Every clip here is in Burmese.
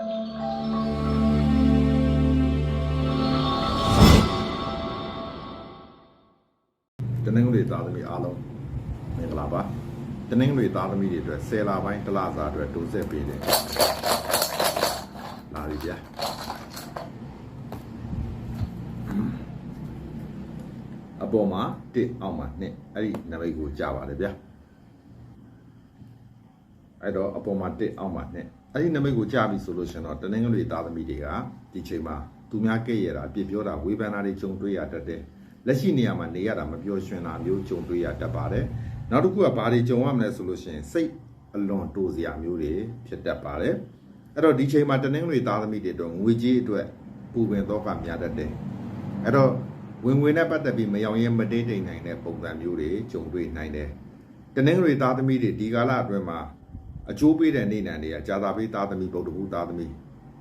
တနင်္ဂနွေသားသမီးအားလုံးမင်္ဂလာပါတနင်္ဂနွေသားသမီးတွေအတွက်10လပိုင်းတစ်လစာအတွက်တိုးဆက်ပေးတယ်လာပြီဗျာအပေါ်မှာ1အောက်မှာ2အဲ့ဒီနံပါတ်ကိုကြားပါတယ်ဗျာအဲ့တော့အပေါ်မှာ1အောက်မှာ2 အဲ့ဒီနံပါတ်ကိုကြားပြီဆိုလို့ရှင်တော့တနင်္ဂနွေသားသမီးတွေကဒီချိန်မှာသူများကဲ့ရတာအပြစ်ပြောတာဝေဖန်တာတွေကြုံတွေ့ရတတ်တယ်လက်ရှိနေရာမှာနေရတာမပြောရွှင်တာမျိုးကြုံတွေ့ရတတ်ပါတယ်နောက်တစ်ခုကဘာတွေကြုံရမလဲဆိုလို့ရှင်စိတ်အလွန်တိုးစရာမျိုးတွေဖြစ်တတ်ပါတယ်အဲ့တော့ဒီချိန်မှာတနင်္ဂနွေသားသမီးတွေတော့ငွေကြေးအတွက်ပူပင်တော့ကများတတ်တယ်အဲ့တော့ဝင်ငွေနဲ့ပတ်သက်ပြီးမယောင်ရဲမတိတ်တိမ်နိုင်တဲ့ပုံစံမျိုးတွေကြုံတွေ့နိုင်တယ်တနင်္ဂနွေသားသမီးတွေဒီကာလအတွင်းမှာ အကျိုးပေးတဲ့နေနံတွေကဂျာသာပေးသားသမီးဗုဒ္ဓဘူးသားသမီး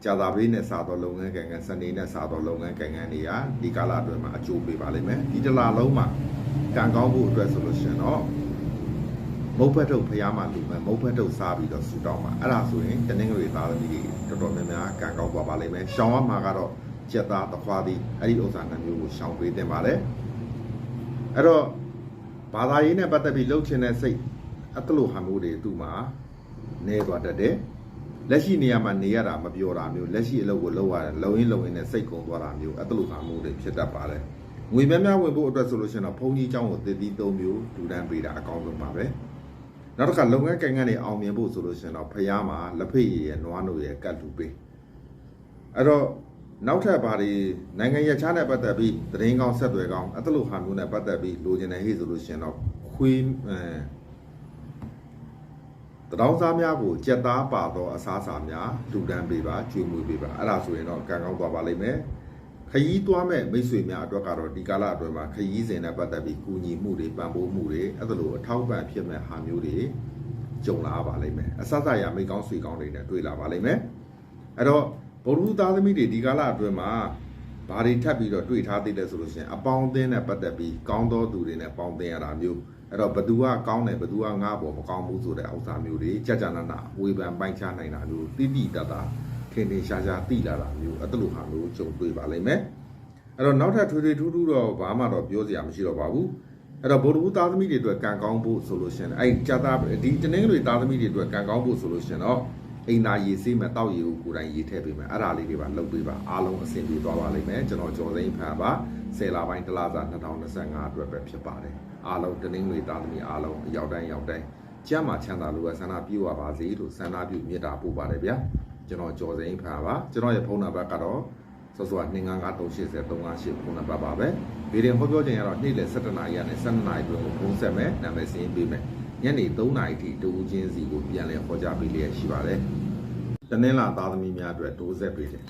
ကြာသာပေးနဲ့စားတော့လုပ်ငန်းကံကံစနေနဲ့စားတော့လုပ်ငန်းကံကံတွေကဒီကာလအတွင်းမှာအကျိုးပေးပါလိမ့်မယ်ဒီတစ်လလုံးမှာကံကောင်းဖို့အတွက်ဆိုလို့ရှိရင်တော့မုတ်ဖက်ထုတ်ဖျားမှလူမယ်မုတ်ဖက်ထုတ်စားပြီးတော့ဆူတောင်းပါအဲ့ဒါဆိုရင်တနင်္ဂနွေသားသမီးတွေတော်တော်များများကံကောင်းသွားပါလိမ့်မယ်ရှောင်းရမှာကတော့ကြက်သားတစ်ခွားသည်အဲ့ဒီဥစ္စာနှမျိုးကိုရှောင်းပေးတင်ပါတယ်အဲ့တော့ဘာသာရေးနဲ့ပတ်သက်ပြီးလှုပ်ချင်တဲ့စိတ်အတလို့ဟာမျိုးတွေသူ့မှာ နည်းသွားတတ်တယ်လက်ရှိနေရာမှာနေရတာမပြောတာမျိုးလက်ရှိအလုပ်ကိုလုပ်ရတယ်လုံရင်းလုံရင်းနဲ့စိတ်ကုန်သွားတာမျိုးအဲ့လိုသာမျိုးတွေဖြစ်တတ်ပါတယ်ငွေများများဝင်ဖို့အတွက်ဆိုလို့ရှိရင်တော့ဘုံကြီးအကြောင်းကိုတည်တည်သုံးမျိုးဒူတန်းပေးတာအကောင်းဆုံးပါပဲနောက်တစ်ခါလုပ်ငန်းကိန်းကနေအောင်မြင်ဖို့ဆိုလို့ရှိရင်တော့ဖျားမှာလက်ဖေးရည်ရဲ့နွားနို့ရဲ့ကတ်လူပေးအဲ့တော့နောက်ထပ်ဘာတွေနိုင်ငံရခြားနဲ့ပတ်သက်ပြီးသတင်းကောင်းဆက်သွယ်ကောင်းအဲ့လိုဟာမျိုးနဲ့ပတ်သက်ပြီးလိုချင်တဲ့ဟေ့ဆိုလို့ရှိရင်တော့ခွေးအဲ တတောင်းစားများကိုကြက်သားပါသောအစားအစာများလူဒန်းပေးပါကျွေးမွေးပေးပါအဲ့ဒါဆိုရင်တော့ကံကောင်းသွားပါလိမ့်မယ်ခရီးသွားမဲ့မိတ်ဆွေများအတွက်ကတော့ဒီကာလအတွင်းမှာခရီးစဉ်နဲ့ပတ်သက်ပြီးကူညီမှုတွေပံ့ပိုးမှုတွေအဲ့ဒါလိုအထောက်ပံ့ဖြစ်မဲ့ဟာမျိုးတွေကြုံလာပါလိမ့်မယ်အဆဆရမိတ်ကောင်းဆွေကောင်းတွေနဲ့တွေ့လာပါလိမ့်မယ်အဲ့တော့ဗုဒ္ဓဟူသားသမီးတွေဒီကာလအတွင်းမှာ ဘာတွေထပ်ပြီးတော့တွေ့ထားသေးလဲဆိုလို့ရှိရင်အပေါင်းအသင်းနဲ့ပတ်သက်ပြီးကောင်းသောသူတွေနဲ့ပေါင်းသင်းရတာမျိုးအဲ့တော့ဘသူကကောင်းတယ်ဘသူကငါ့ဘောမကောင်းဘူးဆိုတဲ့ဥစ္စာမျိုးတွေကြကြနာနာဝေဖန်ပိုင်းခြားနိုင်တာမျိုးတိတိတတ်တာထင်ထင်ရှားရှားသိလာတာမျိုးအဲ့လိုဟာမျိုးကြုံတွေ့ပါလိမ့်မယ်အဲ့တော့နောက်ထပ်ထွေထွေထူးထူးတော့ဘာမှတော့ပြောစရာမရှိတော့ပါဘူးအဲ့တော့ဗုဒ္ဓဘုသားသမီးတွေအတွက်ကံကောင်းဖို့ဆိုလို့ရှင်အဲ့ကြာတာဒီတနင်္ဂနွေသားသမီးတွေအတွက်ကံကောင်းဖို့ဆိုလို့ရှင်တော့ အိမ်သာရေစေးမဲ့တောက်ရေကိုကိုယ်တိုင်ရေထည့်ပေးမယ်အဲ့ဒါလေးတွေပါလုပ်ပေးပါအားလုံးအဆင်ပြေသွားပါလိမ့်မယ်ကျွန်တော်ကျော်စိမ့်ဖန်ပါဆယ်လပိုင်းတစ်လစာ2025အတွက်ပဲဖြစ်ပါတယ်အားလုံးတနင်္ဂနွေသားသမီးအားလုံးအရောက်တိုင်းရောက်တိုင်းကျမ်းမာချမ်းသာလို့ပဲဆန္ဒပြုရပါစေလို့ဆန္ဒပြုမေတ္တာပို့ပါတယ်ဗျာကျွန်တော်ကျော်စိန်ဖာပါကျွန်တော်ရဲ့ဖုန်းနံပါတ်ကတော့စောစော295380 358ဖုန်းနံပါတ်ပါပဲဗီဒီယိုဟောပြောခြင်းကတော့နေ့လယ်17နာရီကနေ12နာရီတွင်ကိုဖုန်းဆက်မယ်နာမည်စင်းပေးမယ် ညနေ3နာရီထိတူဦးချင်းစီကိုပြန်လည်ဟောကြားပေးလျက်ရှိပါတယ်တနင်္လာသားသမီးများအတွက်တိုးဆက်ပေးတယ်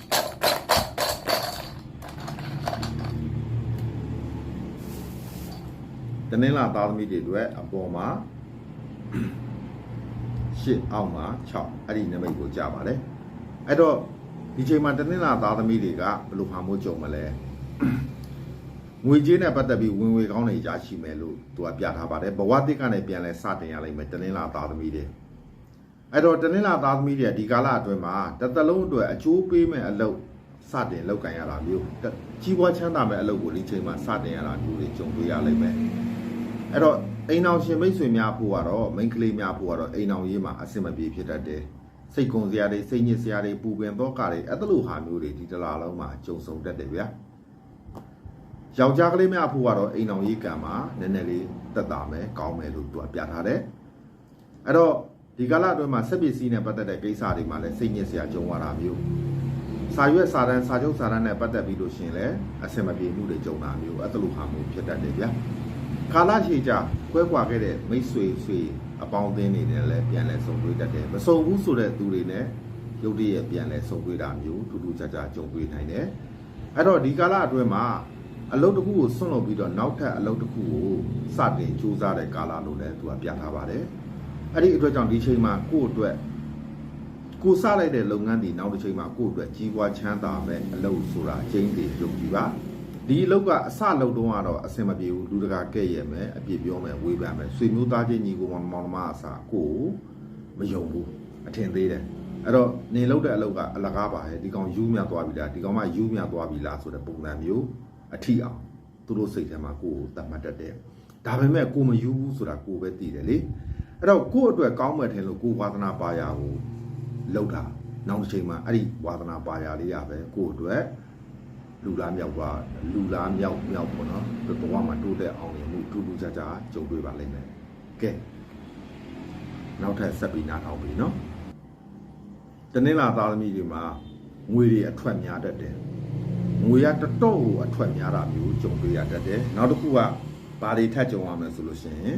တနင်္လာသားသမီးတွေအတွက်အပေါ်မှာရှစ်အောက်မှာ6အဲ့ဒီနမိတ်ကိုကြားပါတယ်အဲ့တော့ဒီချိန်မှာတနင်္လာသားသမီးတွေကဘယ်လိုဟာမိုးကြုံမလဲ ငွေကြေးနဲ့ပတ်သက်ပြီးဝင်ငွေကောင်းတွေရရှိမယ်လို့သူကပြထားပါတယ်ဘဝတစ်ကနေပြန်လဲစတင်ရလိမ့်မယ်တနင်္လာသားသမီးတွေအဲ့တော့တနင်္လာသားသမီးတွေဒီကာလအတွင်းမှာတစ်သက်လုံးအတွက်အကျိုးပေးမဲ့အလုပ်စတင်လုပ်ကန်ရတာမျိုးကြီးပွားချမ်းသာမဲ့အလုပ်ကိုဒီချိန်မှာစတင်ရတာမျိုးတွေကြုံတွေ့ရလိမ့်မယ်အဲ့တော့အိမ်အောင်ရှင်မိတ်ဆွေများဖို့ကတော့မိန်းကလေးများဖို့ကတော့အိမ်အောင်ရေးမှာအဆင်မပြေဖြစ်တတ်တယ်စိတ်ကုံစရာတွေစိတ်ညစ်စရာတွေပူပင်တော့ကတွေအဲ့ဒါလိုဟာမျိုးတွေဒီတစ်လားလုံးမှာကြုံဆုံတတ်တယ်ဗျာ ယောက်ျားကလေးများဖို့ကတော့အိမ်အောင်ရေးကံမှာနည်းနည်းလေးတက်တာမယ်ကောင်းမယ်လို့သူကပြထားတယ်အဲ့တော့ဒီကာလအတွင်းမှာစက်ပစ္စည်းနဲ့ပတ်သက်တဲ့ကိစ္စတွေမှာလည်းစိတ်ညစ်စရာကြုံရတာမျိုးစာရွက်စာတမ်းစာချုပ်စာတမ်းနဲ့ပတ်သက်ပြီးလို့ရှရင်လည်းအဆင်မပြေမှုတွေကြုံတာမျိုးအဲ့ဒါလိုဟာမျိုးဖြစ်တတ်တယ်ဗျာကာလရှည်ကြာကွဲကွာခဲ့တဲ့မိတ်ဆွေဆွေအပေါင်းအသင်းတွေနဲ့လည်းပြန်လဲဆုံတွေ့တတ်တယ်မဆုံဘူးဆိုတဲ့သူတွေနဲ့ရုပ်တရက်ပြန်လဲဆုံတွေ့တာမျိုးထူးထူးခြားခြားကြုံတွေ့နိုင်တယ်အဲ့တော့ဒီကာလအတွင်းမှာ အလုပ်တစ်ခုကိုဆွန့်လွတ်ပြီးတော့နောက်ထပ်အလုပ်တစ်ခုကိုစတင်စူးစမ်းတဲ့ကာလလို့လည်းသူကပြထားပါတယ်အဲ့ဒီအတွက်ကြောင့်ဒီချိန်မှာကိုယ့်အတွက်ကိုစလိုက်တဲ့လုပ်ငန်းဒီနောက်တစ်ချိန်မှာကိုယ့်အတွက်ကြီးပွားချမ်းသာမဲ့အလုပ်ဆိုတာအချင်းတွေယုံကြည်ပါဒီအလုပ်ကအစလုပ်တော့ကတော့အဆင်မပြေဘူးလူတကာကဲ့ရဲ့မယ်အပြစ်ပြောမယ်ဝေဖန်မယ်ဆွေမျိုးသားချင်းညီကိုမောင်မောင်မအစားကိုမယုံဘူးအထင်သေးတယ်အဲ့တော့နေလောက်တဲ့အလုပ်ကအလကားပါရဲ့ဒီကောင်ယူမြသွားပြီလားဒီကောင်မှယူမြသွားပြီလားဆိုတဲ့ပုံစံမျိုး အထီအောင်သူတို့စိတ်ထဲမှာကိုယ်ကိုသတ်မှတ်တတ်တယ်ဒါပေမဲ့ကိုမယူဘူးဆိုတာကိုပဲသိတယ်လေအဲ့တော့ကိုယ့်အတွက်ကောင်းမဲ့ထင်လို့ကိုဝါသနာပါရကိုလောက်တာနောက်တစ်ချိန်မှာအဲ့ဒီဝါသနာပါရလေးရပဲကိုယ့်အတွက်လူလားမြောက်သွားလူလားမြောက်မြောက်ပေါ့နော်ဘဝမှာတိုးတက်အောင်ရမှုထူးထူးခြားခြားကြုံတွေ့ပါလိမ့်မယ်ကဲနောက်ထပ်ဆက်ပြီးနားထောင်ပြီနော်တနင်္လာသားသမီးတွေမှာငွေတွေအထွက်များတတ်တယ် ငွေရတတော့ကိုအထွက်များတာမျိုးကြုံတွေ့ရတတ်တယ်နောက်တစ်ခုကဘာတွေထပ်ကြုံရမလဲဆိုလို့ရှိရင်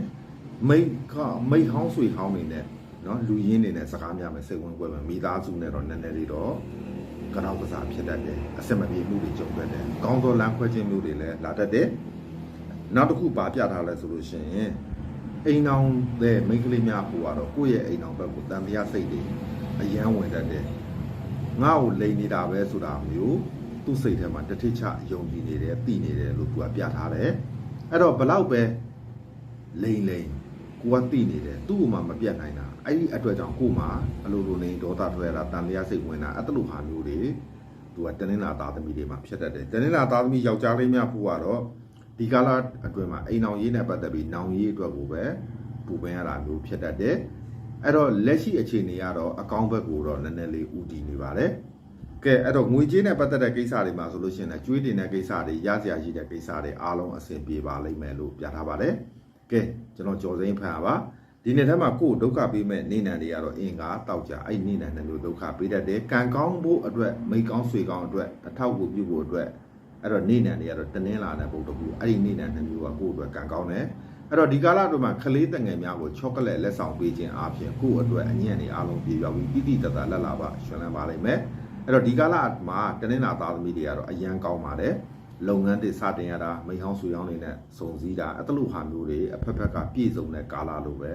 မိတ်ခမိတ်ဟောင်းဆွေဟောင်းနေနဲ့နော်လူရင်းနေနဲ့စကားများမယ်စိတ်ဝင်ပွဲမယ်မိသားစုနဲ့တော့နည်းနည်းလေးတော့ကတော့ကစားဖြစ်တတ်တယ်အဆက်မပြေမှုတွေကြုံတတ်တယ်ကောင်းသောလမ်းခွဲခြင်းမျိုးတွေလည်းလာတတ်တယ်နောက်တစ်ခုပါပြထားလဲဆိုလို့ရှိရင်အိမ်အောင်တဲ့မိန်းကလေးများဟိုကတော့ကိုယ့်ရဲ့အိမ်အောင်ဘက်ကိုတန်တရားစိတ်တွေအယမ်းဝင်တတ်တယ်ငါ့ကိုလိန်နေတာပဲဆိုတာမျိုး သူ့စိတ်ထဲမှာတထိချယုံကြည်နေတယ်သိနေတယ်လို့သူကပြထားတယ်အဲ့တော့ဘလောက်ပဲလိန်လိန်ကိုကသိနေတယ်သူ့ကိုမှမပြတ်နိုင်တာအဲ့ဒီအတွက်ကြောင့်ကိုမှအလိုလိုနေဒေါသထွက်ရတာတန်လျာစိတ်ဝင်တာအဲ့တလူဟာမျိုးတွေသူကတနင်္လာသားသမီးတွေမှာဖြစ်တတ်တယ်တနင်္လာသားသမီးယောက်ျားလေးများဖို့ကတော့ဒီကာလအတွင်းမှာအိမ်အောင်ရေးနဲ့ပတ်သက်ပြီးနောင်ရေးအတွက်ကိုပဲပူပင်ရတာမျိုးဖြစ်တတ်တယ်အဲ့တော့လက်ရှိအခြေအနေကတော့အကောင့်ဘက်ကိုတော့နည်းနည်းလေးဦးတည်နေပါတယ်။ ကဲအဲ့တော့ငွေကြေးနဲ့ပတ်သက်တဲ့ကိစ္စတွေမှာဆိုလို့ရှိရင်လည်းကျွေးတင်တဲ့ကိစ္စတွေရစရာရှိတဲ့ကိစ္စတွေအားလုံးအဆင်ပြေပါလိမ့်မယ်လို့ပြထားပါတယ်။ကဲကျွန်တော်ကြော်စိမ့်ဖန်ပါဒီနေ့ထဲမှာကိုယ်ဒုက္ခပေးမဲ့နေနံတွေကတော့အင်္ဂါတောက်ကြအဲ့နေနံတွေလို့ဒုက္ခပေးတတ်တယ်။ကံကောင်းဖို့အတွက်မိကောင်းဆွေကောင်းအတွက်အထောက်အကူပြုဖို့အတွက်အဲ့တော့နေနံတွေကတော့တနင်းလာတဲ့ပုံတစ်ခုအဲ့ဒီနေနံနှစ်မျိုးကကိုယ့်အတွက်ကံကောင်းတယ်။အဲ့တော့ဒီကာလအတွင်းမှာကလေးတငယ်များကိုချောကလက်လက်ဆောင်ပေးခြင်းအပြင်ကိုယ့်အတွက်အညံ့နေအားလုံးပြေပြောက်ပြီးတိတိတတ်တာလက်လာပါရှင်လန်းပါလိမ့်မယ် အဲ့တော့ဒီကာလမှာတနင်္လာသားသမီးတွေကတော့အရန်ကောင်းပါတယ်လုပ်ငန်းတွေစတင်ရတာမိဟောင်းဆွေဟောင်းတွေနဲ့စုံစည်းတာအတလူဟာမျိုးတွေအဖက်ဖက်ကပြည့်စုံတဲ့ကာလလိုပဲ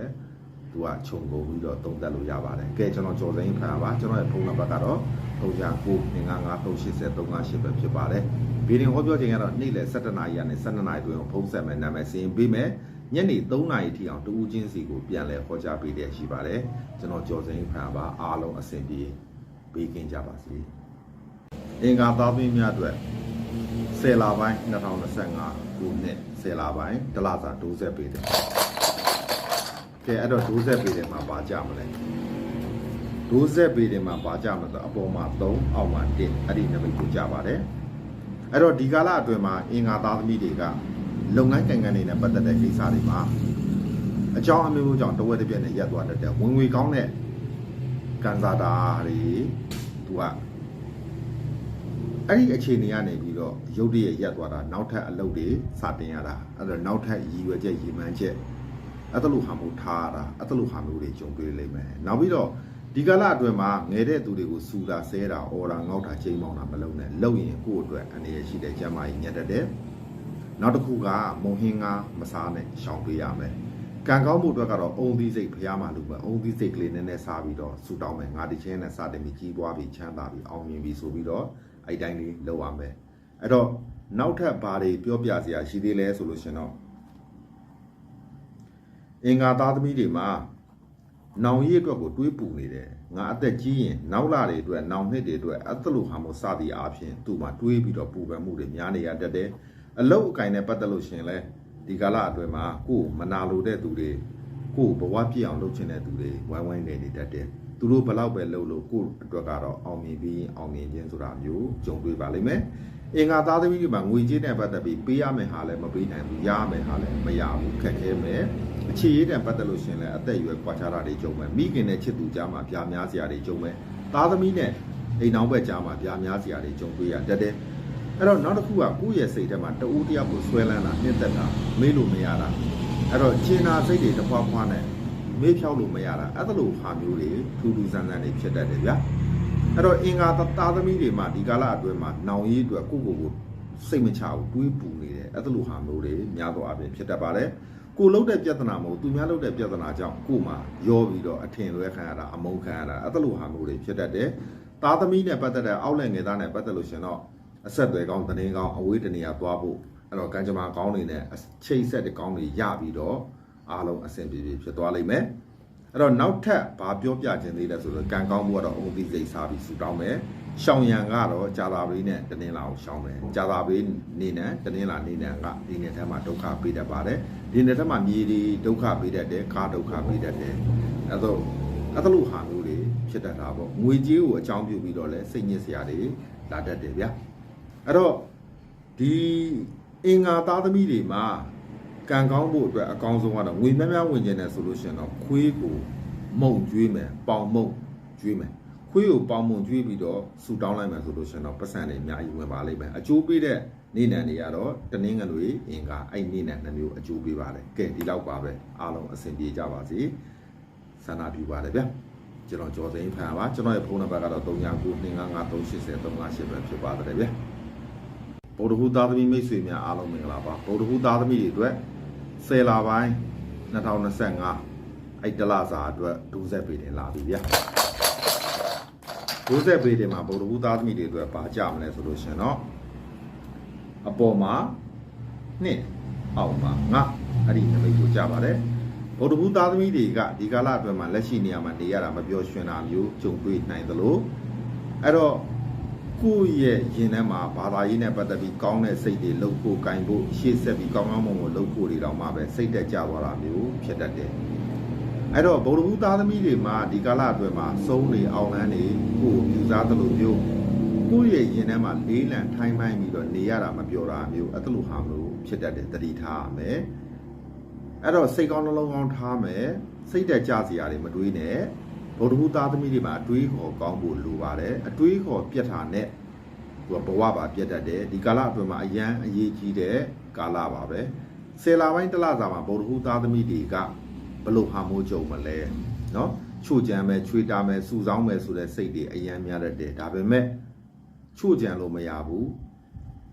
သူကခြုံကုန်ပြီးတော့သုံးသပ်လို့ရပါတယ်ကဲကျွန်တော်ကြော်စိမ့်ဖန်ပါကျွန်တော်ရဲ့ဖုန်းနံပါတ်ကတော့39935358ပဲဖြစ်ပါတယ်ဗီဒီယိုဟောပြောခြင်းကတော့နေ့လယ်7:00နာရီကနေ12:00နာရီတွင်ဖုန်းဆက်မယ်နာမည်စီရင်ပေးမယ်ညနေ3နာရီထိအောင်တူဦးချင်းစီကိုပြန်လဲခေါ်ကြပေးတဲ့ရှိပါတယ်ကျွန်တော်ကြော်စိမ့်ဖန်ပါအားလုံးအဆင်ပြေ ပေးကင်းကြပါစေအင်္ဂါသားသမီးများအတွက်10လပိုင်း2025ခုနှစ်10လပိုင်းဒလစာ12ပေးတယ်ကဲအဲ့တော့12ပေးတယ်မှာပါကြမလဲ12ပေးတယ်မှာပါကြမှာဆိုအပေါ်မှာ3အောက်မှာ1အဲ့ဒီနံပါတ်ကိုကြပါတယ်အဲ့တော့ဒီကာလအတွင်းမှာအင်္ဂါသားသမီးတွေကလုပ်ငန်းကံကံတွေနဲ့ပတ်သက်တဲ့ကိစ္စတွေမှာအကြောင်းအမျိုးမျိုးကြောင့်တဝက်တစ်ပြက်နဲ့ရက်သွားတတ်တယ်ဝင်ငွေကောင်းတဲ့ ကန်စာတာတွေသူကအဲ့ဒီအခြေအနေကနေပြီးတော့ရုပ်တရက်ရက်သွားတာနောက်ထပ်အလုပ်တွေစတင်ရတာအဲ့တော့နောက်ထပ်ရည်ရွယ်ချက်ရည်မှန်းချက်အဲ့တလူဟာမျိုးထားရတာအဲ့တလူဟာမျိုးတွေကြုံတွေ့လိမ့်မယ်နောက်ပြီးတော့ဒီကာလအတွင်းမှာငယ်တဲ့သူတွေကိုစူတာဆဲတာအော်တာငေါက်တာချိန်မောင်းတာမလုပ်နဲ့လုပ်ရင်ကိုယ့်အတွက်အနေရရှိတဲ့ကျန်းမာရေးညက်တတ်တယ်နောက်တစ်ခုကမုံဟင်းကားမစားနဲ့ရှောင်ပေးရမယ်။ ကံကောင်းမှုအတွက်ကတော့အုံသီးစိတ်ဖျားမှလူပဲအုံသီးစိတ်ကလေးနည်းနည်းစားပြီးတော့ဆူတောင်းမယ်ငါဒီချင်းနဲ့စတင်ပြီးကြီးပွားပြီးချမ်းသာပြီးအောင်မြင်ပြီးဆိုပြီးတော့အဲ့တိုင်းလေးလုပ်ရမယ်။အဲ့တော့နောက်ထပ်ဘာတွေပြောပြစရာရှိသေးလဲဆိုလို့ရှင်တော့အင်္ဂါသားသမီးတွေမှာနောင်ရည်အတွက်ကိုတွေးပူနေတယ်ငါအသက်ကြီးရင်နောက်လာတွေအတွက်နောင်နှစ်တွေအတွက်အသက်လို့ဟာမို့စသည်အားဖြင့်သူ့မှာတွေးပြီးတော့ပူပန်မှုတွေများနေရတတ်တယ်အလုတ်အကင်နဲ့ပတ်သက်လို့ရှင်လဲ ဒီကာလအတွင်းမှာကိုယ်မနာလိုတဲ့သူတွေကိုယ်ဘဝပြည့်အောင်လုပ်ချင်တဲ့သူတွေဝိုင်းဝိုင်းနေနေတတ်တယ်သူတို့ဘလောက်ပဲလုပ်လို့ကိုယ်အတွက်ကတော့အောင်မြင်ပြီးအောင်မြင်ခြင်းဆိုတာမျိုးကြုံတွေ့ပါလိမ့်မယ်အင်္ဂါသားသမီးတွေမှာငွေကြေးနဲ့ပတ်သက်ပြီးပေးရမယ်ဟာလည်းမပေးနိုင်ဘူးရရမယ်ဟာလည်းမရဘူးခက်ခဲမယ်အခြေရေးနဲ့ပတ်သက်လို့ရှင်လဲအသက်အရွယ်ကွာခြားတာတွေကြုံမယ်မိခင်နဲ့ချစ်သူကြားမှာပြားများစရာတွေကြုံမယ်သားသမီးနဲ့အိမ်အောင်ဘက်ကြားမှာပြားများစရာတွေကြုံတွေ့ရတတ်တယ် အဲ့တော့နောက်တစ်ခုကကိုယ့်ရဲ့စိတ်ထဲမှာတဦးတယောက်ကိုဆွဲလန်းတာနှိမ့်သက်တာမေးလို့မရတာအဲ့တော့ကျင်နာစိတ်တွေတစ်ခွာခွာနဲ့မေးဖြောက်လို့မရတာအဲ့ဒါလိုဟာမျိုးတွေထူးထူးဆန်းဆန်းတွေဖြစ်တတ်တယ်ဗျာအဲ့တော့အင်္ဂါသားသမီးတွေမှာဒီကာလအတွင်းမှာနောင်ရည်အတွက်ကိုယ့်ကိုယ်ကိုစိတ်မချဘူးတွေးပူနေတယ်အဲ့ဒါလိုဟာမျိုးတွေများသောအားဖြင့်ဖြစ်တတ်ပါတယ်ကိုလှုပ်တဲ့ပြဿနာမဟုတ်သူများလှုပ်တဲ့ပြဿနာကြောင့်ကို့မှာရောပြီးတော့အထင်လွဲခံရတာအမုန်းခံရတာအဲ့ဒါလိုဟာမျိုးတွေဖြစ်တတ်တယ်သားသမီးနဲ့ပတ်သက်တဲ့အောက်လက်ငယ်သားနဲ့ပတ်သက်လို့ရှင်တော့ အဆက်တွေကောင်းတနေကောင်းအဝေးတနေရာသွားဖို့အဲ့တော့ကံကြမ္မာကောင်းနေနဲ့ချိတ်ဆက်တဲ့ကောင်းတွေရပြီးတော့အားလုံးအဆင်ပြေပြေဖြစ်သွားလိမ့်မယ်အဲ့တော့နောက်ထပ်ဘာပြောပြခြင်းသေးလဲဆိုတော့ကံကောင်းမှုကတော့အုံသီးစိတ်စားပြီးဆူတောင်းမယ်ရှောင်ရံကတော့ဂျာသာပရိနဲ့တနင်္လာကိုရှောင်းမယ်ဂျာသာပရိနေနဲ့တနင်္လာနေနဲ့ကဒီနေ့ထဲမှာဒုက္ခပေးတတ်ပါတယ်ဒီနေ့ထဲမှာမြေဒီဒုက္ခပေးတတ်တယ်ကားဒုက္ခပေးတတ်တယ်အဲ့တော့အဲ့လိုဟာမျိုးတွေဖြစ်တတ်တာပေါ့ငွေကြေးကိုအကြောင်းပြုပြီးတော့လဲစိတ်ညစ်စရာတွေလာတတ်တယ်ဗျာ အဲ့တော့ဒီအင်္ဂါသားသမီးတွေမှာကံကောင်းဖို့အတွက်အကောင်းဆုံးကတော့ငွေများများဝင်ကျင်တယ်ဆိုလို့ရှိရင်တော့ခွေးကိုမုံကျွေးမယ်ပေါင်မုံကျွေးမယ်ခွေးကိုပေါင်မုံကျွေးပြီးတော့ဆူတောင်းလိုက်မှဆိုလို့ရှင်တော့ပတ်စံတွေအများကြီးဝင်ပါလိမ့်မယ်အကျိုးပေးတဲ့နေနံတွေကတော့တနင်္ဂနွေအင်္ဂါအဲ့နေနံနှမျိုးအကျိုးပေးပါတယ်ကဲဒီလောက်ပါပဲအားလုံးအဆင်ပြေကြပါစေဆန္ဒပြုပါတယ်ဗျကျွန်တော်ကြော်စိန်ဖန်ပါကျွန်တော်ရဲ့ဖုန်းနံပါတ်ကတော့3992538038ပဲဖြစ်ပါတယ်ဗျ ဗုဒ္ဓဟူသားသမီးမိတ်ဆွေများအားလုံးမင်္ဂလာပါဗုဒ္ဓဟူသားသမီးတွေအတွက်ဆယ်လပိုင်း2025အဲ့တလစာအတွက်ဒူးဆက်ပေးတင်လာပြီဗျာဒူးဆက်ပေးတင်မှာဗုဒ္ဓဟူသားသမီးတွေအတွက်ပါကြမလဲဆိုလို့ရှင်တော့အပေါ်မှာနှစ်အောက်မှာငါအဲ့ဒီနမိတ်ကိုကြပါတယ်ဗုဒ္ဓဟူသားသမီးတွေကဒီကာလအတွက်မှာလက်ရှိနေရာမှာနေရတာမပြောရွှင်တာမျိုးကြုံတွေ့နိုင်သလိုအဲ့တော့ ကိုယ့်ရဲ့ရင်ထဲမှာဘာသာရေးနဲ့ပတ်သက်ပြီးကောင်းတဲ့စိတ်တွေလှုပ်ဖို့၊ကင်ဖို့ရှေ့ဆက်ပြီးကောင်းကောင်းမွန်မွန်လှုပ်ဖို့တွေတောင်မှပဲစိတ်တက်ကြသွားတာမျိုးဖြစ်တတ်တယ်အဲ့တော့ဗုဒ္ဓဘုသားသမီးတွေမှာဒီကာလအတွင်းမှာစုံးနေအောင်လန်းနေကိုယ်ယူစားသလိုမျိုးကိုယ့်ရဲ့ရင်ထဲမှာလေးလံထိုင်းမိုင်းပြီးတော့နေရတာမပြောတာမျိုးအဲ့လိုဟာမျိုးဖြစ်တတ်တယ်တတိထားရမယ်အဲ့တော့စိတ်ကောင်းနှလုံးကောင်းထားမယ်စိတ်တက်ကြစရာတွေမတွေးနဲ့ ဗုဒ္ဓဘုသားသမီးတွေမှာအတွေးခေါ်ကောင်းဖို့လိုပါတယ်အတွေးခေါ်ပြတ်တာနဲ့သူကဘဝပါပြတ်တတ်တယ်ဒီကာလအတွင်းမှာအရန်အရေးကြီးတဲ့ကာလပါပဲဆယ်လပိုင်းတစ်လစာမှာဗုဒ္ဓဘုသားသမီးတွေက ဘလို့ဟာမိုးကြုံမလဲเนาะချို့ကြံမယ်ချွေတာမယ်စူဆောင်းမယ်ဆိုတဲ့စိတ်တွေအယံများတတ်တယ်ဒါပေမဲ့ချို့ကြံလို့မရဘူး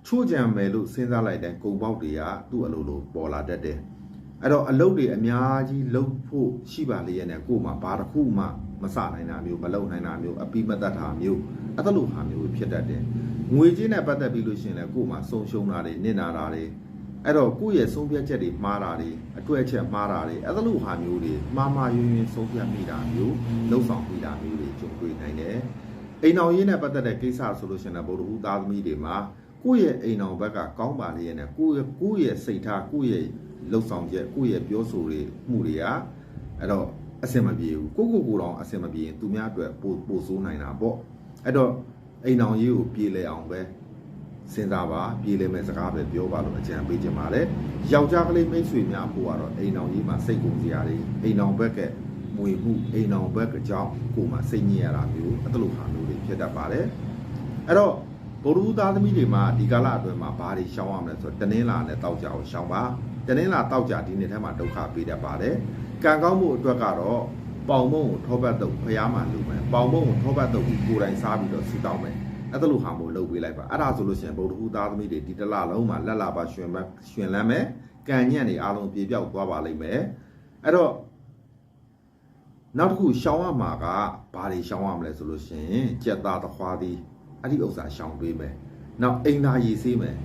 ချို့ကြံမယ်လို့စဉ်းစားလိုက်တဲ့ကုံပေါက်တွေကသူ့အလိုလိုပေါ်လာတတ်တယ်အဲ့တော့အလုပ်တွေအများကြီးလုပ်ဖို့ရှိပါလေရဲ့နဲ့ကို့မှာဘာတစ်ခုမှ မစနိုင်တာမျိုးမလုပ်နိုင်တာမျိုးအပိမတတ်တာမျိုးအဲ့ဒါလိုဟာမျိုးဖြစ်တတ်တယ်ငွေကြေးနဲ့ပတ်သက်ပြီးလို့ရှိရင်လည်းကို့မှာဆုံရှုံတာတွေနစ်နာတာတွေအဲ့တော့ကိုယ့်ရဲ့ဆုံးဖြတ်ချက်တွေမှားတာတွေအတွေ့အချက်မှားတာတွေအဲ့လိုဟာမျိုးတွေမှားမှားယွင်းယွင်းဆုံးဖြတ်မိတာမျိုးလှုပ်ဆောင်မိတာမျိုးတွေကြုံတွေ့နိုင်တယ်အိမ်အောင်ရေးနဲ့ပတ်သက်တဲ့ကိစ္စဆိုလို့ရှိရင်လည်းဗုဒ္ဓဟူသားသမီးတွေမှာကိုယ့်ရဲ့အိမ်အောင်ဘက်ကကောင်းပါလေရဲ့နဲ့ကိုယ့်ရဲ့ကိုယ့်ရဲ့စိတ်ထားကိုယ့်ရဲ့လှုပ်ဆောင်ချက်ကိုယ့်ရဲ့ပြောဆိုတွေမှုတွေကအဲ့တော့ အဆင်မပြေဘူးကိုယ့်ကိုယ်ကိုယ်တော်အဆင်မပြေရင်သူများအတွက်ပို့ပို့ဆိုးနိုင်တာပေါ့အဲ့တော့အိမ်အောင်ရေးကိုပြေလည်အောင်ပဲစဉ်းစားပါပြေးလဲမဲ့စကားပဲပြောပါလို့အကြံပေးခြင်းပါတယ်ယောက်ျားကလေးမိတ်ဆွေများဖို့ကတော့အိမ်အောင်ကြီးမှာစိတ်ကုန်စရာတွေအိမ်အောင်ဘက်ကမွေမှုအိမ်အောင်ဘက်ကြောင့်ကိုယ်မှာစိတ်ညစ်ရတာမျိုးအဲ့လိုဟာမျိုးတွေဖြစ်တတ်ပါတယ်အဲ့တော့ဘုရုသားသမီးတွေမှာဒီကာလအတွင်းမှာဘာတွေရှောင်းရမလဲဆိုတော့တနင်္လာနဲ့တောက်ကြကိုရှောင်းပါတနင်္လာတောက်ကြဒီနေ့ထဲမှာဒုက္ခပေးတတ်ပါတယ် ကံကောင်းမှုအတွက်ကတော့ပေါင်မုံကိုထောပတ်တုပ်ဖျားမှလူမယ်ပေါင်မုံကိုထောပတ်တုပ်ပြီးကိုယ်တိုင်စားပြီးတော့ဆူတောင်းမယ်အဲ့ဒါလိုဟာမို့လုပ်ပေးလိုက်ပါအဲ့ဒါဆိုလို့ရှိရင်ဗုဒ္ဓဟူသားသမီးတွေဒီတစ်လလုံးမှာလက်လာပါရှင်မရှင်လန်းမယ်ကံညံ့နေအားလုံးပြေပြောက်သွားပါလိမ့်မယ်အဲ့တော့နောက်တစ်ခုရှောင်းရမှာကဘာတွေရှောင်းရမလဲဆိုလို့ရှိရင်ကြက်သားသခွားသည်အဲ့ဒီဥစ္စာရှောင်းပေးမယ်နောက်အိမ်သာရည်စေးမယ်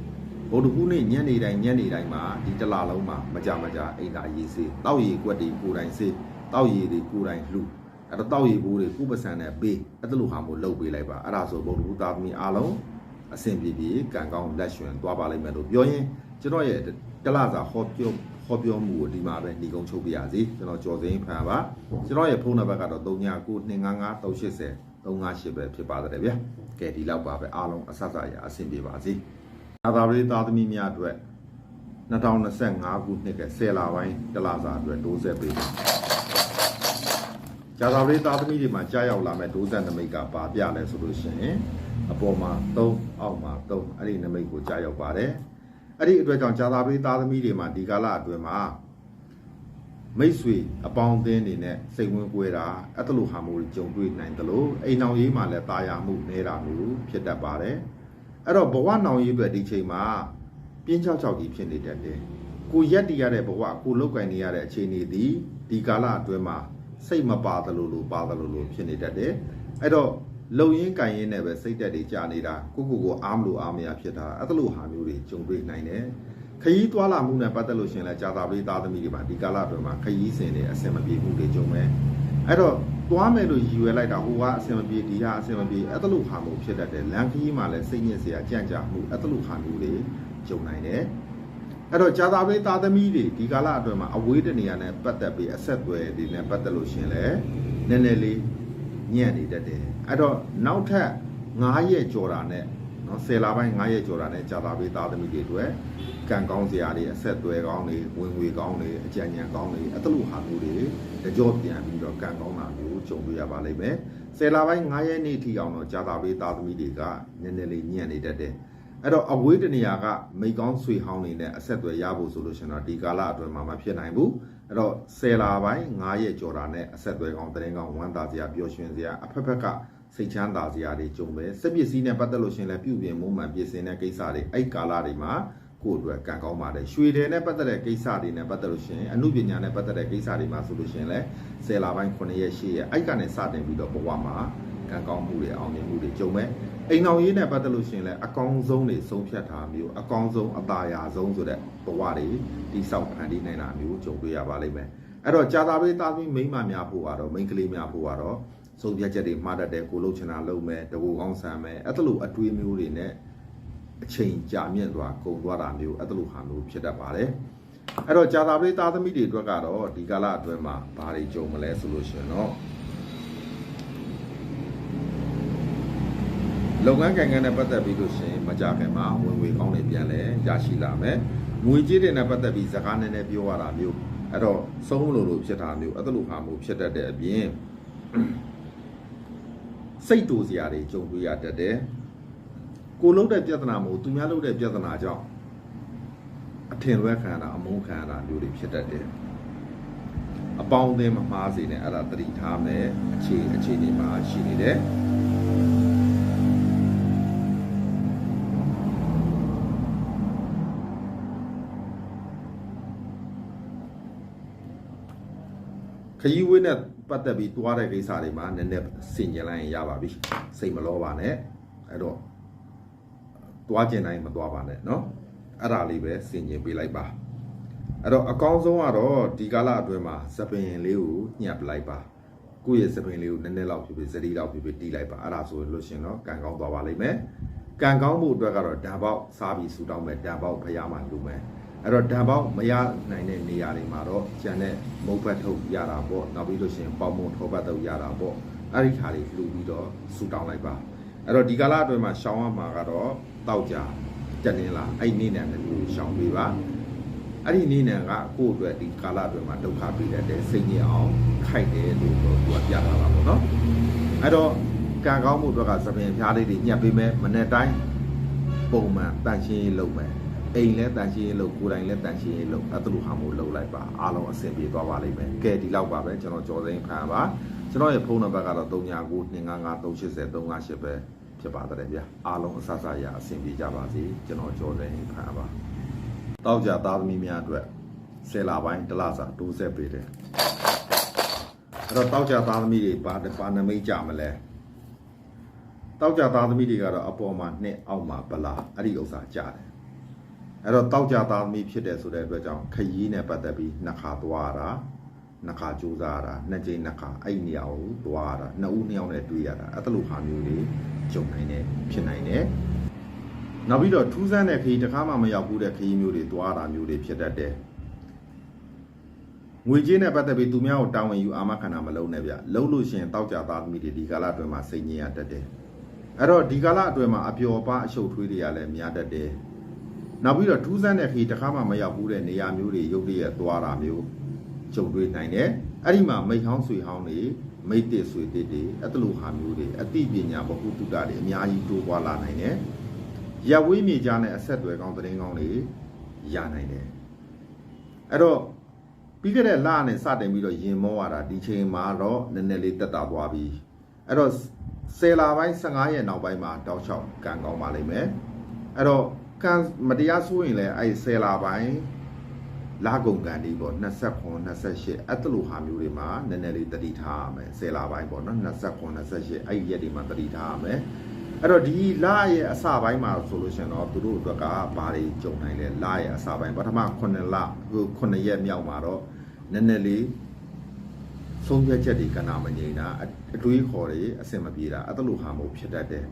ဗုဒ္ဓဟူးနေ့ညနေတိုင်းညနေတိုင်းမှာဒီတစ်လလုံးမှာမကြမကြအိမ်သာရည်စေးတောက်ရည်ကွက်တွေကိုယ်တိုင်စေးတောက်ရည်တွေကိုယ်တိုင်လှူအဲ့တော့တောက်ရီဘိုးတွေကိုပစံနဲ့ပေးအဲ့ဒါလိုဟာမျိုးလုပ်ပေးလိုက်ပါအဲ့ဒါဆိုဘုံလူသားသမီးအားလုံးအဆင်ပြေပြေကံကောင်းလက်ရွှင်သွားပါလိမ့်မယ်လို့ပြောရင်ကျွန်တော်ရဲ့တလစာဟောပြောဟောပြောမှုကိုဒီမှာပဲညီကုန်းချုပ်ပြရစီကျွန်တော်ကြော်စင်းဖန်ပါကျွန်တော်ရဲ့ဖုန်းနံပါတ်ကတော့399255 380ပဲဖြစ်ပါတယ်ဗျာကဲဒီလောက်ပါပဲအားလုံးအဆက်ဆက်ရအဆင်ပြေပါစေ အာသာပရိသားသမီးများအတွက်2025ခုနှစ်က10လပိုင်းတလစာအတွက်ဒိုးဆက်ပေးပါဂျာသာပရိသားသမီးတွေမှာကြားရောက်လာမဲ့ဒိုးဆက်နမိတ်ကပါပြလဲဆိုလို့ရှိရင်အပေါ်မှာ3အောက်မှာ3အဲ့ဒီနမိတ်ကိုကြားရောက်ပါတယ်အဲ့ဒီအတွက်ကြောင့်ဂျာသာပရိသားသမီးတွေမှာဒီကာလအတွင်းမှာမိတ်ဆွေအပေါင်းအသင်းတွေနဲ့စိတ်ဝင်ကွဲတာအဲ့ဒါလိုဟာမျိုးတွေကြုံတွေ့နိုင်တယ်လို့အိမ်အောင်ရေးမှာလည်းတာယာမှုနေတာမျိုးဖြစ်တတ်ပါတယ် အဲ့တော့ဘဝနောင်ရေးအတွက်ဒီချိန်မှာပြင်းချောက်ချောက်ကြီးဖြစ်နေတတ်တယ်ကိုရက်တည်ရတဲ့ဘဝကိုလောက်ကင်နေရတဲ့အခြေအနေဒီဒီကာလအတွင်းမှာစိတ်မပါသလိုလိုပါသလိုလိုဖြစ်နေတတ်တယ်အဲ့တော့လုံရင်းကင်ရင်းနဲ့ပဲစိတ်တက်တွေကြာနေတာကိုကိုကိုအားမလို့အားမရဖြစ်တာအဲ့ဒါလိုဟာမျိုးတွေကြုံတွေ့နိုင်တယ်ခရီးသွားလာမှုနဲ့ပတ်သက်လို့ရှင်လဲကြာသာပရိသားသမီးတွေမှာဒီကာလအတွင်းမှာခရီးစဉ်တွေအဆင်မပြေမှုတွေကြုံမယ် အဲ့တော့သွားမယ်လို့ရည်ရွယ်လိုက်တာဟိုကအဆင်မပြေဒီကအဆင်မပြေအဲ့ဒါလို့ဟာမျိုးဖြစ်တတ်တယ်လမ်းခရီးမှာလည်းစိတ်ညစ်စရာကြံ့ကြာမှုအဲ့ဒါလို့ဟာမျိုးတွေကြုံနိုင်တယ်အဲ့တော့ဂျာသာပရိသားသမီးတွေဒီကာလအတွင်းမှာအဝေးတနေရာနဲ့ပတ်သက်ပြီးအဆက်အသွယ်တွေနဲ့ပတ်သက်လို့ရှရင်လည်းနည်းနည်းလေးညံ့နေတတ်တယ်အဲ့တော့နောက်ထပ်9ရက်ကြော်တာနဲ့ နော်10လပိုင်း9ရက်ကြော်တာနဲ့ဂျာသာပရိသားသမီးတွေအတွက်ကံကောင်းစရာတွေအဆက်အသွယ်ကောင်းတွေဝင်ငွေကောင်းတွေအကြံဉာဏ်ကောင်းတွေအဲ့ဒါလို့ဟာမျိုးတွေတကြောပြန်ပြီးတော့ကံကောင်းတာမျိုးကြုံတွေ့ရပါလိမ့်မယ်10လပိုင်း9ရက်နေ့ထိအောင်တော့ဂျာသာပရိသားသမီးတွေကနည်းနည်းလေးညံ့နေတတ်တယ်အဲ့တော့အဝေးတနေရာကမိကောင်းဆွေဟောင်းနေတဲ့အဆက်အသွယ်ရဖို့ဆိုလို့ရှင်တော့ဒီကာလအတွင်းမှာမဖြစ်နိုင်ဘူးအဲ့တော့ဆယ်လာပိုင်း9ရက်ကျော်တာနဲ့အဆက်အသွယ်ကောင်းတရင်ကောင်းဝမ်းသာစရာပျော်ရွှင်စရာအဖက်ဖက်က စိတ်ချမ်းသာစရာတွေကြုံပဲစက်ပစ္စည်းနဲ့ပတ်သက်လို့ရှင်လည်းပြုပြင်မှုမှန်ပြင်ဆင်တဲ့ကိစ္စတွေအဲ့ကာလတွေမှာကိုယ့်အတွက်ကံကောင်းပါတယ်ရွှေတယ်နဲ့ပတ်သက်တဲ့ကိစ္စတွေနဲ့ပတ်သက်လို့ရှင်အမှုပညာနဲ့ပတ်သက်တဲ့ကိစ္စတွေမှာဆိုလို့ရှင်လည်းဆယ်လာပိုင်း9ရက်10ရက်အဲ့ကနေစတင်ပြီးတော့ဘဝမှာကံကောင်းမှုတွေအောင်မြင်မှုတွေကြုံမယ်အိမ်အောင်ရေးနဲ့ပတ်သက်လို့ရှိရင်လည်းအကောင်းဆုံးတွေဆုံးဖြတ်တာမျိုးအကောင်းဆုံးအသာယာဆုံးဆိုတဲ့ဘဝတွေတိဆောက်ဖန်တီးနိုင်တာမျိုးကြုံတွေ့ရပါလိမ့်မယ်အဲ့တော့ကြာသာပေးသားသမီးမိန်းမများဖို့ကတော့မိန်းကလေးများဖို့ကတော့ ဆုံးဖြတ်ချက်တွေမှားတတ်တယ်ကိုလှုပ်ချင်တာလုပ်မယ်တကူကောင်းဆန်မယ်အဲ့ဒါလိုအတွေးမျိုးတွေနဲ့အချိန်ကြာမြင့်သွားကုန်သွားတာမျိုးအဲ့ဒါလိုဟာမျိုးဖြစ်တတ်ပါတယ်အဲ့တော့ကြာသာပေးသားသမီးတွေအတွက်ကတော့ဒီကာလအတွင်းမှာဘာတွေကြုံမလဲဆိုလို့ရှိရင်တော့လုပ်ငန်းကိုင်ငန်းနဲ့ပတ်သက်ပြီးလို့ရှိရင်မကြခင်မှာဝင်ငွေကောင်းတွေပြန်လဲရရှိလာမယ်။ငွေကြေးတွေနဲ့ပတ်သက်ပြီးစကားနည်းနည်းပြောရတာမျိုးအဲ့တော့ဆုံးမလို့လို့ဖြစ်တာမျိုးအဲ့ဒါလိုဟာမျိုးဖြစ်တတ်တဲ့အပြင် စိတ်တူစရာတွေကြုံတွေ့ရတတ်တယ်။ကိုလုံးတဲ့ပြဿနာမို့သူများလုံးတဲ့ပြဿနာကြောင့်အထင်လွဲခံရတာအမုန်းခံရတာမျိုးတွေဖြစ်တတ်တယ်။အပေါင်းအသင်းမမှားစေနဲ့အဲ့ဒါသတိထားမယ်အခြေအခြေအနေမှာရှိနေတယ်။ ခရီးဝေးနဲ့ပတ်သက်ပြီးတွားတဲ့ကိစ္စတွေမှာနည်းနည်းစင်ကြင်လိုက်ရင်ရပါပြီစိတ်မလောပါနဲ့အဲ့တော့တွားကျင်တိုင်းမတွားပါနဲ့เนาะအဲ့ဒါလေးပဲစင်ကြင်ပေးလိုက်ပါအဲ့တော့အကောင်းဆုံးကတော့ဒီကာလအတွင်းမှာစပင်လေးကိုညှပ်ပလိုက်ပါကိုယ့်ရဲ့စပင်လေးကိုနည်းနည်းလောက်ဖြစ်ဖြစ်စတိလောက်ဖြစ်ဖြစ်တီးလိုက်ပါအဲ့ဒါဆိုလို့ရှရင်တော့ကံကောင်းသွားပါလိမ့်မယ်ကံကောင်းမှုအတွက်ကတော့ဓာတ်ပေါက်စားပြီးဆူတောင်းမယ်ဓာတ်ပေါက်ဖျားမှလူမယ် အဲ့တော့ဓာတ်ပေါက်မရနိုင်တဲ့နေရာတွေမှာတော့ကျန်တဲ့မုတ်ဖက်ထုတ်ရတာပေါ့နောက်ပြီးလို့ရှရင်ပေါမုံထောပတ်ထုတ်ရတာပေါ့အဲ့ဒီခါလေးလှူပြီးတော့ဆူတောင်းလိုက်ပါအဲ့တော့ဒီကာလအတွင်းမှာရှောင်းရမှာကတော့တောက်ကြတက်နေလားအဲ့ဒီနေ့နဲ့လည်းရှောင်းပေးပါအဲ့ဒီနေနဲ့ကကိုယ့်အတွက်ဒီကာလအတွင်းမှာဒုက္ခပေးတတ်တယ်စိတ်ညစ်အောင်ခိုက်တယ်လို့တော့သူကပြတာပါပေါ့နော်အဲ့တော့ကံကောင်းမှုအတွက်ကသပင်ဖျားလေးတွေညှပ်ပေးမယ်မနေ့တိုင်းပုံမှန်တန်ရှင်းရေးလုပ်မယ် အိမ်လည်းတန်ရှင်းရေးလုပ်ကိုယ်တိုင်လည်းတန်ရှင်းရေးလုပ်အဲ့ဒါလိုဟာမျိုးလုပ်လိုက်ပါအားလုံးအဆင်ပြေသွားပါလိမ့်မယ်ကဲဒီလောက်ပါပဲကျွန်တော်ကြော်စိမ်းဖန်ပါကျွန်တော်ရဲ့ဖုန်းနံပါတ်ကတော့39925538ပဲဖြစ်ပါတယ်ဗျာအားလုံးအဆအဆရအဆင်ပြေကြပါစေကျွန်တော်ကြော်စိမ်းဖန်ပါတောက်ကြသားသမီးများအတွက်ဆယ်လပိုင်းတစ်လစာတိုးဆက်ပေးတယ်အဲ့တော့တောက်ကြသားသမီးတွေဘာဘာနမိတ်ကြမလဲတောက်ကြသားသမီးတွေကတော့အပေါ်မှာနှစ်အောက်မှာဗလာအဲ့ဒီဥစ္စာကြားတယ် အဲ့တော့တောက်ကြသားသမီးဖြစ်တယ်ဆိုတဲ့အတွက်ကြောင့်ခရီးနဲ့ပတ်သက်ပြီးနှစ်ခါသွားတာနှစ်ခါကြိုးစားရတာနှစ်ကြိမ်နှစ်ခါအဲ့ဒီနေရာကိုသွားရတာနှစ်ဦးနှစ်ယောက်နဲ့တွေ့ရတာအဲ့ဒါလိုဟာမျိုးတွေကြုံနိုင်တယ်ဖြစ်နိုင်တယ်နောက်ပြီးတော့ထူးဆန်းတဲ့ခရီးတစ်ခါမှမရောက်ဘူးတဲ့ခရီးမျိုးတွေသွားတာမျိုးတွေဖြစ်တတ်တယ်ငွေကြေးနဲ့ပတ်သက်ပြီးသူများကိုတာဝန်ယူအာမခံတာမလုပ်နဲ့ဗျလှုပ်လို့ရှိရင်တောက်ကြသားသမီးတွေဒီကာလအတွင်းမှာစိတ်ညစ်ရတတ်တယ်အဲ့တော့ဒီကာလအတွင်းမှာအပျော်ပါအရှုပ်ထွေးတွေကလည်းများတတ်တယ် နောက်ပြီးတော့ထူးဆန်းတဲ့ခရီးတစ်ခါမှမရောက်ဘူးတဲ့နေရာမျိုးတွေရုပ်တရက်သွားတာမျိုးကြုံတွေ့နိုင်တယ်အဲ့ဒီမှာမိတ်ဟောင်းဆွေဟောင်းတွေမိတ်တစ်ဆွေတစ်တွေအဲ့ဒါလိုဟာမျိုးတွေအသိပညာဘဟုတုတတွေအများကြီးတိုးပွားလာနိုင်တယ်ရဝေးမြေကြားနဲ့အဆက်အသွယ်ကောင်းသတင်းကောင်းတွေရနိုင်တယ်အဲ့တော့ပြီးခဲ့တဲ့လနဲ့စတင်ပြီးတော့ရင်မောရတာဒီချိန်မှာတော့နည်းနည်းလေးတက်တာသွားပြီအဲ့တော့ဆယ်လပိုင်း15ရက်နောက်ပိုင်းမှာတောက်ချောက်ကံကောင်းပါလိမ့်မယ်အဲ့တော့ ကံမတရားဆိုရင်လည်းအဲ့ဆယ်လပိုင်းလာကုန်ကန်ဒီပေါ့29 28အဲ့တလူဟာမျိုးတွေမှာနည်းနည်းလေးတတိထားရမယ်ဆယ်လပိုင်းပေါ့နော်29 28အဲ့ဒီရက်တွေမှာတတိထားရမယ်အဲ့တော့ဒီလရဲ့အစပိုင်းမှာဆိုလို့ရှိရင်တော့သူတို့အတွက်ကဘာတွေကြုံနိုင်လဲလရဲ့အစပိုင်းပထမ9လဟို9ရက်မြောက်မှာတော့နည်းနည်းလေးဆုံးဖြတ်ချက်တွေကနာမငြိမ်တာအအတွေးခေါ်တွေအဆင်မပြေတာအဲ့ဒါလိုဟာမျိုးဖြစ်တတ်တယ်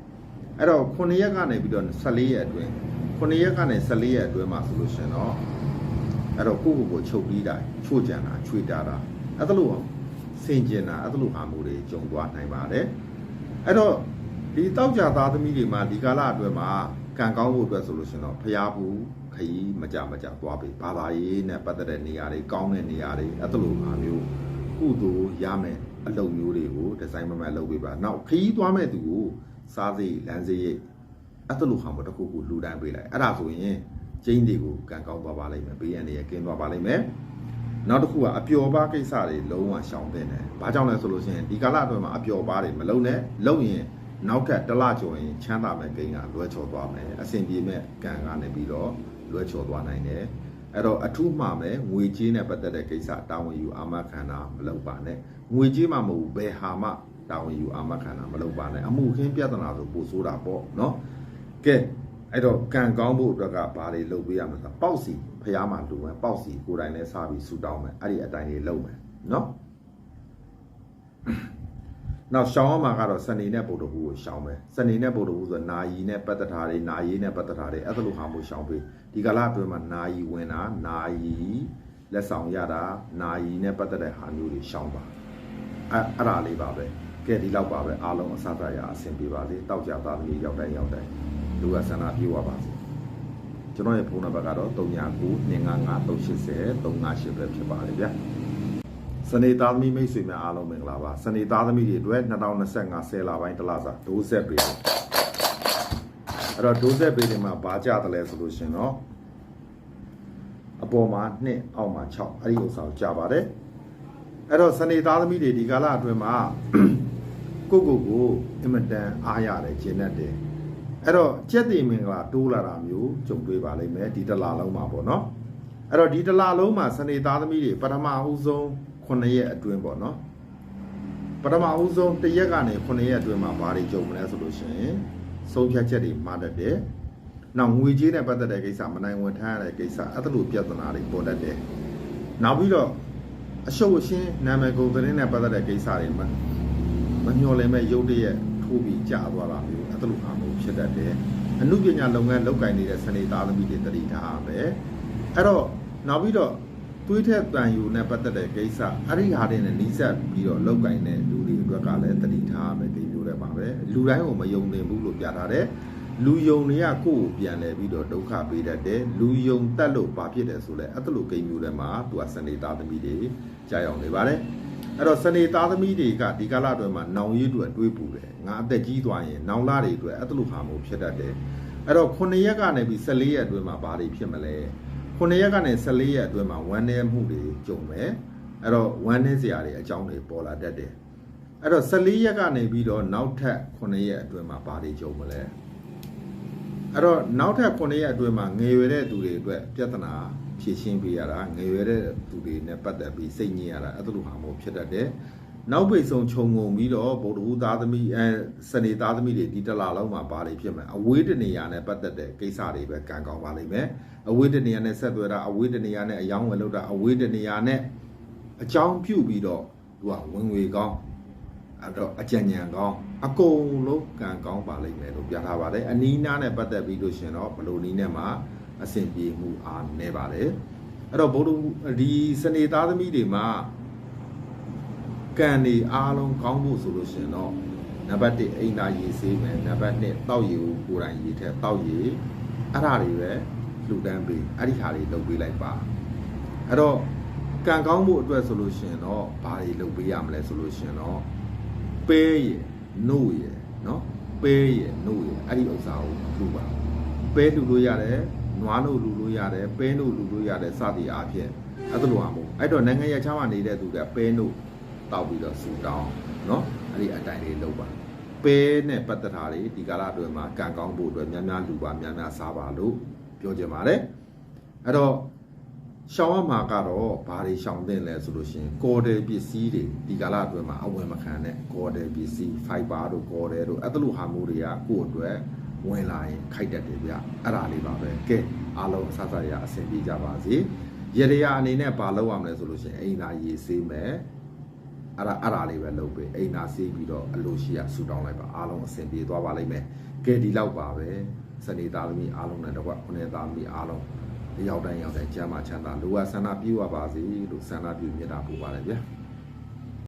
အဲ့တော့9ရက်ကနေပြီးတော့14ရက်အတွင်း 9ရက်ကနေ14ရက်အတွင်းမှာဆိုလို့ရှရင်တော့အဲ့တော့ကိုယ့်ကိုယ်ကိုချုပ်ပြီးတာချို့ကြံတာချွေတာတာအဲ့ဒါလိုစင်ကျင်တာအဲ့ဒါလိုဟာမျိုးတွေကြုံသွားနိုင်ပါတယ်အဲ့တော့ဒီတောက်ကြသားသမီးတွေမှာဒီကာလအတွင်းမှာကံကောင်းဖို့အတွက်ဆိုလို့ရှရင်တော့ဖျားဘူးခရီးမကြမကြသွားပြီဘာသာရေးနဲ့ပတ်သက်တဲ့နေရာတွေကောင်းတဲ့နေရာတွေအဲ့ဒါလိုဟာမျိုးကုသိုလ်ရမယ်အလုပ်မျိုးတွေကိုဒီဇိုင်းမမတ်လုပ်ပေးပါ။နောက်ခရီးသွားမဲ့သူကိုစားစိတ်လမ်းစိတ် အဲ့တလူဟာမတစ်ခုခုလူတိုင်းပေးလိုက်။အဲ့ဒါဆိုရင်ကျင်းတွေကိုကန်ကောင်းသွားပါလိမ့်မယ်။ဘေးရန်တွေကကင်းသွားပါလိမ့်မယ်။နောက်တစ်ခုကအပျော်ပါကိစ္စတွေလုံးဝရှောင်တဲ့တယ်။ဘာကြောင့်လဲဆိုလို့ရှိရင်ဒီကာလအတွင်းမှာအပျော်ပါတွေမလုံးနဲ့လုံးရင်နောက်ထပ်တစ်လကျော်ရင်ချမ်းသာမဲ့ကိန်းကလွဲချော်သွားမယ်။အဆင်ပြေမဲ့ကံကနေပြီးတော့လွဲချော်သွားနိုင်တယ်။အဲ့တော့အထူးမှမယ်ငွေကြေးနဲ့ပတ်သက်တဲ့ကိစ္စတာဝန်ယူအာမခံတာမလုပ်ပါနဲ့ငွေကြေးမှမဟုတ်ဘူးဘယ်ဟာမှတာဝန်ယူအာမခံတာမလုပ်ပါနဲ့အမှုခင်းပြဿနာဆိုပို့ဆိုတာပေါ့နော် ကဲအဲ့တော့ကံကောင်းဖို့အတွက်ကဘာတွေလုပ်ပေးရမလဲဆိုတော့ပေါ့စီဖះမှာလူမယ်ပေါ့စီကိုယ်တိုင်လည်းစားပြီးဆူတောင်းမယ်အဲ့ဒီအတိုင်းလေးလုပ်မယ်နော်နောက်ရှောင်းအောင်မှာကတော့စနေနဲ့ပုဒ္ဓဟူကိုရှောင်းမယ်စနေနဲ့ပုဒ္ဓဟူဆိုနာယီနဲ့ပတ်သက်တာတွေနာယီနဲ့ပတ်သက်တာတွေအဲ့ဒါလိုဟာမျိုးရှောင်းပေးဒီကလာအတွင်းမှာနာယီဝင်တာနာယီလက်ဆောင်ရတာနာယီနဲ့ပတ်သက်တဲ့ဟာမျိုးတွေရှောင်းပါအဲ့အဲ့ဒါလေးပါပဲကဲဒီလောက်ပါပဲအားလုံးအစစရအဆင်ပြေပါစေတောက်ကြသားသမီးရောက်တိုင်းရောက်တိုင်း လူကဆန္ဒပြေဝပါစေကျွန်တော်ရဲ့ဖုန်းနံပါတ်ကတော့399255 380 358ပဲဖြစ်ပါတယ်ဗျာစနေသားသမီးမိတ်ဆွေများအားလုံးမင်္ဂလာပါစနေသားသမီးတွေအတွက်2025ဆယ်လပိုင်းတစ်လစာဒိုးဆက်ပေးတယ်အဲ့တော့ဒိုးဆက်ပေးတယ်မှာဘာကြတယ်လဲဆိုလို့ရှင်တော့အပေါ်မှာ2အောက်မှာ6အဲ့ဒီဥစ္စာကိုကြပါတယ်အဲ့တော့စနေသားသမီးတွေဒီကာလအတွင်းမှာကိုကိုကိုအင်မတန်အားရတယ်ကျင်းတတ်တယ် အဲ့တော့ကြက်တည်မင်္ဂလာတိုးလာတာမျိုးကြုံတွေ့ပါလိမ့်မယ်ဒီတစ်လလုံးမှာပေါ့နော်အဲ့တော့ဒီတစ်လလုံးမှာစနေသားသမီးတွေပထမအဦးဆုံး9ရက်အတွင်းပေါ့နော်ပထမအဦးဆုံး1ရက်ကနေ9ရက်အတွင်းမှာဘာတွေကြုံမလဲဆိုလို့ရှိရင်ဆုံးဖြတ်ချက်တွေမှားတတ်တယ်။နောက်ငွေကြေးနဲ့ပတ်သက်တဲ့ကိစ္စမနိုင်ဝန်ထမ်းရတဲ့ကိစ္စအဲ့ဒါလိုပြဿနာတွေပေါ်တတ်တယ်။နောက်ပြီးတော့အရှုပ်အရှင်းနာမည်ကုန်သတင်းနဲ့ပတ်သက်တဲ့ကိစ္စတွေမှာမမျှော်လင့်မဲ့ရုပ်တရက်ထိုးပြီးကြာသွားတာမျိုး အဲ့ဒါလိုအားမျိုးဖြစ်တတ်တယ်။အမှုပညာလုပ်ငန်းလုပ်ကိုင်နေတဲ့စနေသားသမီးတွေတတိထားရမယ်။အဲ့တော့နောက်ပြီးတော့တွေးထက်တန်ယူနဲ့ပတ်သက်တဲ့ကိစ္စအဲ့ဒီဟာတွေနဲ့နှီးစပ်ပြီးတော့လောက်ကင်တဲ့လူတွေအတွက်ကလည်းတတိထားရမယ်ဒီလိုတဲ့ပါပဲလူတိုင်းကိုမယုံသင်ဘူးလို့ပြထားတယ်လူယုံတွေကကိုယ့်ကိုပြန်လဲပြီးတော့ဒုက္ခပေးတတ်တယ်လူယုံတက်လို့ဘာဖြစ်တယ်ဆိုလဲအဲ့ဒါလိုကိန်းမျိုးတွေမှာသူကစနေသားသမီးတွေကြာရောက်နေပါတယ် အဲ့တော့စနေသားသမီးတွေကဒီကာလအတွင်းမှာနောင်ရည်တွေတွေးပူတယ်ငါအသက်ကြီးသွားရင်နောင်လာတွေအတွက်အဲ့ဒါလိုဟာမျိုးဖြစ်တတ်တယ်အဲ့တော့9ရက်ကနေပြီး14ရက်အတွင်းမှာဘာတွေဖြစ်မလဲ9ရက်ကနေ14ရက်အတွင်းမှာဝမ်းနည်းမှုတွေကြုံမယ်အဲ့တော့ဝမ်းနည်းစရာတွေအကြောင်းတွေပေါ်လာတတ်တယ်အဲ့တော့14ရက်ကနေပြီးတော့နောက်ထပ်9ရက်အတွင်းမှာဘာတွေကြုံမလဲအဲ့တော့နောက်ထပ်9ရက်အတွင်းမှာငယ်ရွယ်တဲ့သူတွေအတွက်ပြဿနာ ဖြေရှင်းပေးရတာငယ်ရွယ်တဲ့သူတွေနဲ့ပတ်သက်ပြီးစိတ်ညစ်ရတာအဲ့လိုဟာမျိုးဖြစ်တတ်တယ်နောက်ပိတ်ဆုံးခြုံငုံပြီးတော့ဗုဒ္ဓဟူသားသမီးအဲစနေသားသမီးတွေဒီတစ်လလုံးမှာဘာတွေဖြစ်မလဲအဝေးတနေရာနဲ့ပတ်သက်တဲ့ကိစ္စတွေပဲကံကောင်းပါလိမ့်မယ်အဝေးတနေရာနဲ့ဆက်သွယ်တာအဝေးတနေရာနဲ့အယောင်းဝယ်လုပ်တာအဝေးတနေရာနဲ့အကြောင်းပြုပြီးတော့သူကဝင်ငွေကောင်းအဲ့တော့အကြံဉာဏ်ကောင်းအကုန်လုံးကံကောင်းပါလိမ့်မယ်လို့ပြထားပါတယ်အနီးနားနဲ့ပတ်သက်ပြီးလို့ရှင်တော့ဘလို့နီးနဲ့မှာ အဆင်ပြေမှုအားနေပါတယ်အဲ့တော့ဘုဒ္ဓဒီစနေသားသမီးတွေမှာကံတွေအားလုံးကောင်းဖို့ဆိုလို့ရှင်တော့နံပါတ်1အိမ်သာရေဆေးမယ်နံပါတ်2တောက်ရည်ကိုကိုယ်တိုင်ရေထက်တောက်ရည်အဲ့ဒါတွေပဲလှူဒန်းပေးအဲ့ဒီဟာတွေလုပ်ပေးလိုက်ပါအဲ့တော့ကံကောင်းဖို့အတွက်ဆိုလို့ရှင်တော့ဘာတွေလုပ်ပေးရမလဲဆိုလို့ရှင်တော့ပေးရနှုတ်ရနော်ပေးရနှုတ်ရအဲ့ဒီဥစ္စာကိုလှူပါပဲလှူလို့ရတယ် နွားနှုတ်လှူလို့ရတယ်ပဲနှုတ်လှူလို့ရတယ်စသည်အားဖြင့်အဲ့ဒါလိုဟာမဟုတ်အဲ့တော့နိုင်ငံရခြားမှာနေတဲ့သူတွေကပဲနှုတ်တောက်ပြီးတော့စူတောင်းနော်အဲ့ဒီအတိုင်းလေးလုပ်ပါပဲနဲ့ပတ်သက်တာတွေဒီကာလအတွင်းမှာကံကောင်းဖို့အတွက်များများလူပါများများစားပါလို့ပြောချင်ပါတယ်အဲ့တော့ရှောင်းရမှာကတော့ဘာတွေရှောင်းသင့်လဲဆိုလို့ရှိရင်ကော်တယ်ပစ္စည်းတွေဒီကာလအတွင်းမှာအဝင်မခံတဲ့ကော်တယ်ပစ္စည်းဖိုက်ဘာတို့ကော်တယ်တို့အဲ့ဒါလိုဟာမျိုးတွေကကိုယ့်အတွက် ဝင်လာရင်ခိုက်တတ်တယ်ဗျအဲ့ဒါလေးပါပဲကဲအားလုံးအဆအဆရအဆင်ပြေကြပါစေရရအနေနဲ့ဘာလုပ်ရမလဲဆိုလို့ရှိရင်အိမ်သာရေဆေးမယ်အဲ့ဒါအဲ့ဒါလေးပဲလုပ်ပေးအိမ်နာဆေးပြီးတော့အလိုရှိရဆူတောင်းလိုက်ပါအားလုံးအဆင်ပြေသွားပါလိမ့်မယ်ကဲဒီလောက်ပါပဲစနေသားသမီးအားလုံးနဲ့တော့ခုနှစ်သားသမီးအားလုံးတယောက်တိုင်းယောက်တိုင်းကျမ်းမာချမ်းသာလိုအပ်ဆန္ဒပြုရပါစေလို့ဆန္ဒပြုမြတ်တာပို့ပါတယ်ဗျာ